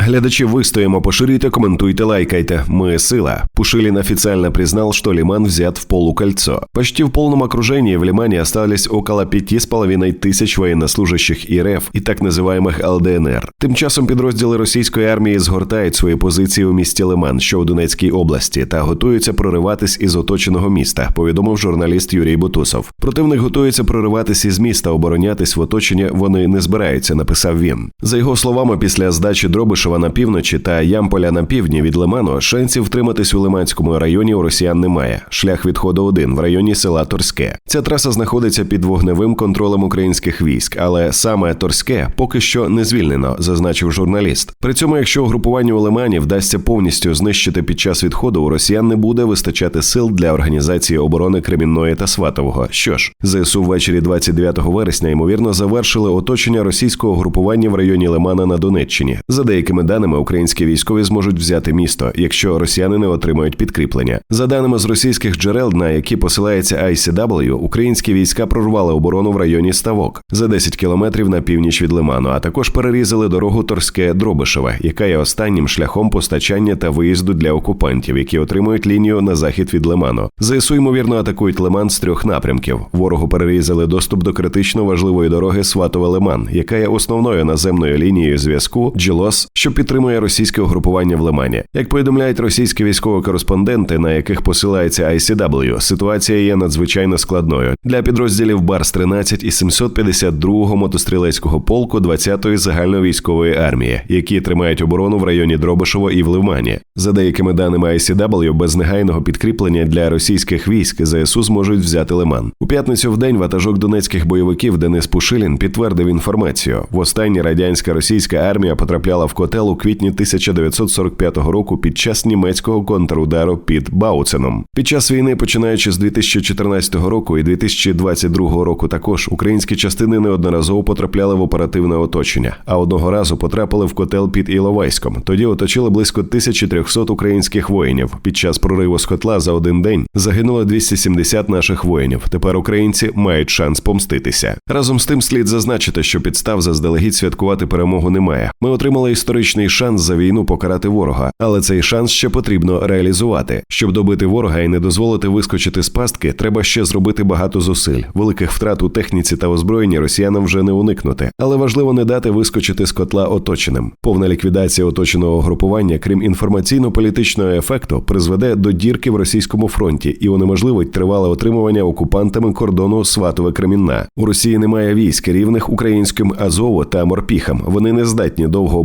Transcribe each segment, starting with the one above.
Глядачи, выстоим, поширите, комментуйте, лайкайте. Мы сила. Пушилин официально признал, что Лиман взят в полукольцо. Почти в полном окружении в Лимане остались около пяти с половиной тисяч военнослужащих РФ і так називаємих ЛДНР. Тим часом підрозділи російської армії згортають свої позиції у місті Лиман, що у Донецькій області, та готуються прориватись із оточеного міста. Повідомив журналіст Юрій Бутусов. Противник готується прориватись із міста, оборонятись в оточенні вони не збираються. Написав він. За його словами, після здачі Дробишева на півночі та Ямполя на півдні від Лиману шансів втриматись у Лиманському районі у росіян немає. Шлях відходу один в районі села Торське. Ця траса знаходиться під вогневим контролем українських військ, але саме Торське поки що не звільнено, зазначив журналіст. При цьому, якщо угрупуванню у Лимані вдасться повністю знищити під час відходу, у росіян не буде вистачати сил для організації оборони Кремінної та Сватового. Що ж, ЗСУ ввечері 29 вересня ймовірно завершили оточення російського групування в районі Лимана на Донеччині. За деякими даними, українські військові зможуть взяти місто, якщо росіяни не отримають підкріплення. За даними з російських джерел, на які посилається ICW, українські війська прорвали оборону в районі Ставок за 10 кілометрів на північ від Лиману, а також перерізали дорогу Торське Дробишеве, яка є останнім шляхом постачання та виїзду для окупантів, які отримують лінію на захід від Лиману. ЗСУ ймовірно атакують Лиман з трьох напрямків. Ворогу перерізали доступ до критично важливої дороги Сватове Лиман, яка є основною наземною лінією зв'язку Джелос, що підтримує російське угрупування в Лимані. Як повідомляють російські військові кореспонденти, на яких посилається ICW, ситуація є надзвичайно складною для підрозділів Барс 13 і 752-го мотострілецького полку 20-ї загальновійськової армії, які тримають оборону в районі Дробишево і в Лимані. За деякими даними ICW, без негайного підкріплення для російських військ ЗСУ зможуть взяти Лиман. У п'ятницю в день ватажок донецьких бойовиків Денис Пушилін підтвердив інформацію. Востаннє радянська російська армія потрапляла в котел у квітні 1945 року під час німецького контрудару під Бауценом. Під час війни, починаючи з 2014 року і 2022 року, також українські частини неодноразово потрапляли в оперативне оточення, а одного разу потрапили в котел під Іловайськом. Тоді оточили близько 1300 українських воїнів. Під час прориву з котла за один день загинуло 270 наших воїнів. Тепер українці мають шанс помститися. Разом з тим слід зазначити, що підстав заздалегідь святкувати перемогу немає. Ми отримали історичний шанс за війну покарати ворога, але цей шанс ще потрібно реалізувати. Щоб добити ворога і не дозволити вискочити з пастки, треба ще зробити багато зусиль. Великих втрат у техніці та озброєнні росіянам вже не уникнути, але важливо не дати вискочити з котла оточеним. Повна ліквідація оточеного групування, крім інформаційно-політичного ефекту, призведе до дірки в російському фронті і унеможливить тривале отримування окупантами кордону Сватове Кремінна. У Росії немає військ рівних українським Азову та морпіхам. Вони не здатні довго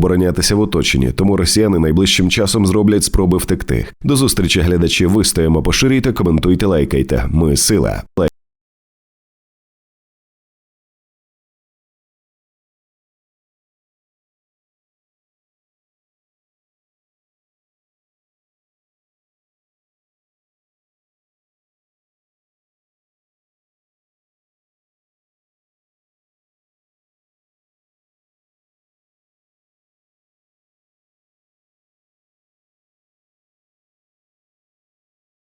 оборонятися в оточенні, тому росіяни найближчим часом зроблять спроби втекти. До зустрічі глядачі. Вистоїмо, поширюйте, коментуйте, лайкайте. Ми сила.